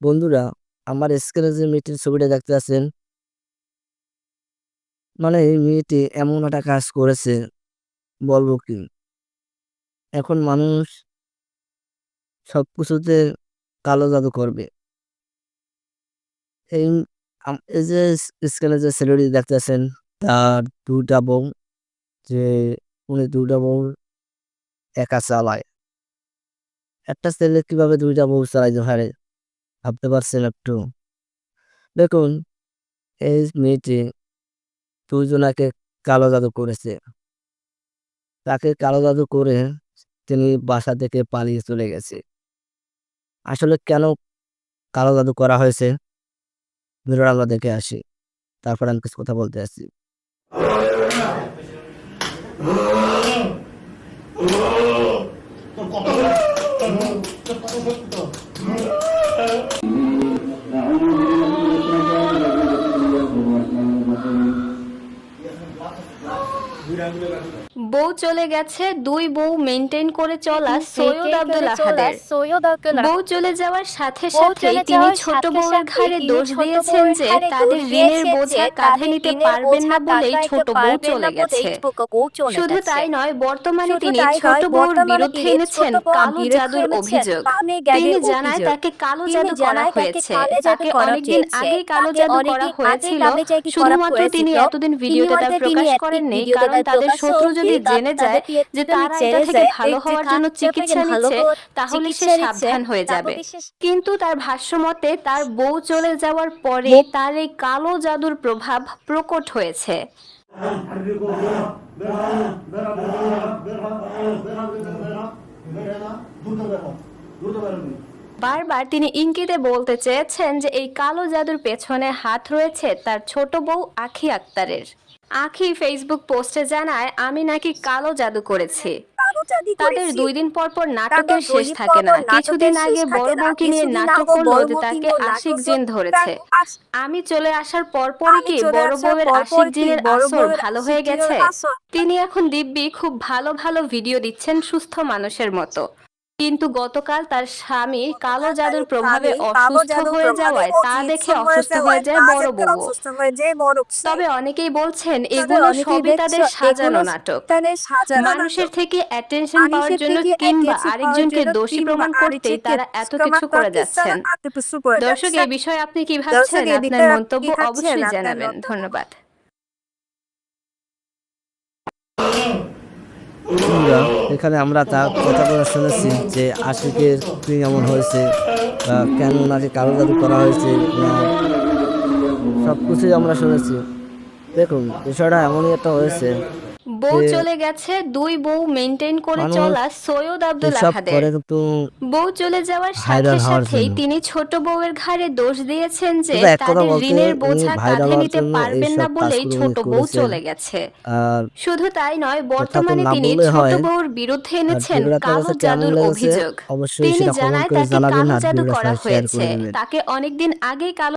বন্ধুরা, আমার স্ক্রিনে যে মেয়েটির ছবিটা দেখতে আছেন মানে এই মেয়েটি এমন একটা কাজ করেছে, বলব কি? এখন মানুষ সব কিছুতে কালো জাদু করবে। এই এই যে স্ক্রিনে যে ছেলেটি দেখতেছেন তার দুটা বউ, যে উনি দুটা বউ একা চালায়। একটা ছেলে কীভাবে দুইটা বউ চালাইতে পারে? ভাবতে পারছেন একটু। দেখুন, এই মেয়েটি দুজনাকে কালো জাদু করেছে। তাকে কালো জাদু করে তিনি বাসা থেকে পালিয়ে চলে গেছে। আসলে কেন কালো জাদু করা হয়েছে? ভিডিওটা আমরা দেখে আসি। তারপর আমি কিছু কথা বলতে আসছি। বউ চলে গেছে দুই বউ মেনটেন করে চলা সৈয়দ আব্দুল আহাদের। বউ চলে যাওয়ার সাথে সাথে তিনি ছোট বউয়ের ঘাড়ে দোষ দিয়েছেন যে তাদের ঋণের বোঝা কাঁধে নিতে পারবেন না বলেই ছোট বউ চলে গেছে। শুধু তাই নয় বর্তমানে তিনি ছোট বউর বিরুদ্ধে এনেছেন কালো জাদুর অভিযোগ। তিনি জানায় তাকে কালো জাদু করা হয়েছে। তাকে অনেকদিন। আগেই কালো জাদু করা হয়েছিল। শুধুমাত্র তিনি এতদিন ভিডিওতে হয়তো প্রকাশ একদিন করেননি কারণ তার তাদের শত্রু যদি জেনে যায় যে তারা এটা থেকে ভালো হওয়ার জন্য চিকিৎসা নিচ্ছে তাহলে সে সাবধান হয়ে যাবে। কিন্তু তার ভাষ্যমতে তার বউ চলে যাওয়ার পরে তার এই কালো জাদুর প্রভাব প্রকট হয়েছে। বারবার তিনি ইঙ্গিতে বলতে চেয়েছেন যে এই কালো জাদুর পেছনে হাত রয়েছে তার ছোট বউ আখি আক্তারের। আখি ফেসবুক পোস্টে জানায় আমি নাকি কালো জাদু করেছি। তাদের দুই দিন পর পর নাটকের শেষ থাকে না। কিছুদিন আগে বড় বউকে নিয়ে নাটক করল যে তাকে আশিক জিন ধরেছে। আমি চলে আসার পর পরই কি বড় বউয়ের আশিক জিনের আসর ভালো হয়ে গেছে? তিনি এখন দিব্যি খুব ভালো ভালো ভিডিও দিচ্ছেন সুস্থ মানুষের মতো। কিন্তু গতকাল তার স্বামী কালো জাদুর প্রভাবে অসুস্থ হয়ে যাওয়ায় তা দেখে অসুস্থ হয়ে যায় বড় বউ। তবে অনেকেই বলছেন এগুলো সবই তাদের সাজানো নাটক। মানুষের থেকে অ্যাটেনশন পাওয়ার জন্য কিংবা আরেকজনকে দোষী প্রমাণ করতেই তারা এত কিছু করে যাচ্ছেন। দর্শক। এই বিষয়ে আপনি কি ভাবছেন? আপনার মন্তব্য অবশ্যই জানাবেন। ধন্যবাদ। বন্ধুরা, এখানে আমরা তার বলে শুনেছি যে আশিকের কি এমন হয়েছে কেন নাকি কারও জাদু করা হয়েছে সব কিছুই আমরা শুনেছি। দেখুন বিষয়টা এমনই একটা হয়েছে বউ চলে গেছে দুই বউ মেনটেন করে চলা সৈয়দ আব্দুল আহাদের। বউ চলে যাওয়ার সাথে সাথেই তিনি ছোট বউয়ের ঘাড়ে দোষ দিয়েছেন যে তাদের ঋণের বোঝা কাঁধে নিতে পারবেন না বলেই ছোট বউ চলে গেছে। শুধু তাই নয় বর্তমানে তিনি ছোট। বউর বিরুদ্ধে এনেছেন কালো জাদুর অভিযোগ। তিনি জানায় তাকে কালো জাদু করা হয়েছে। তাকে অনেকদিন আগেই কালো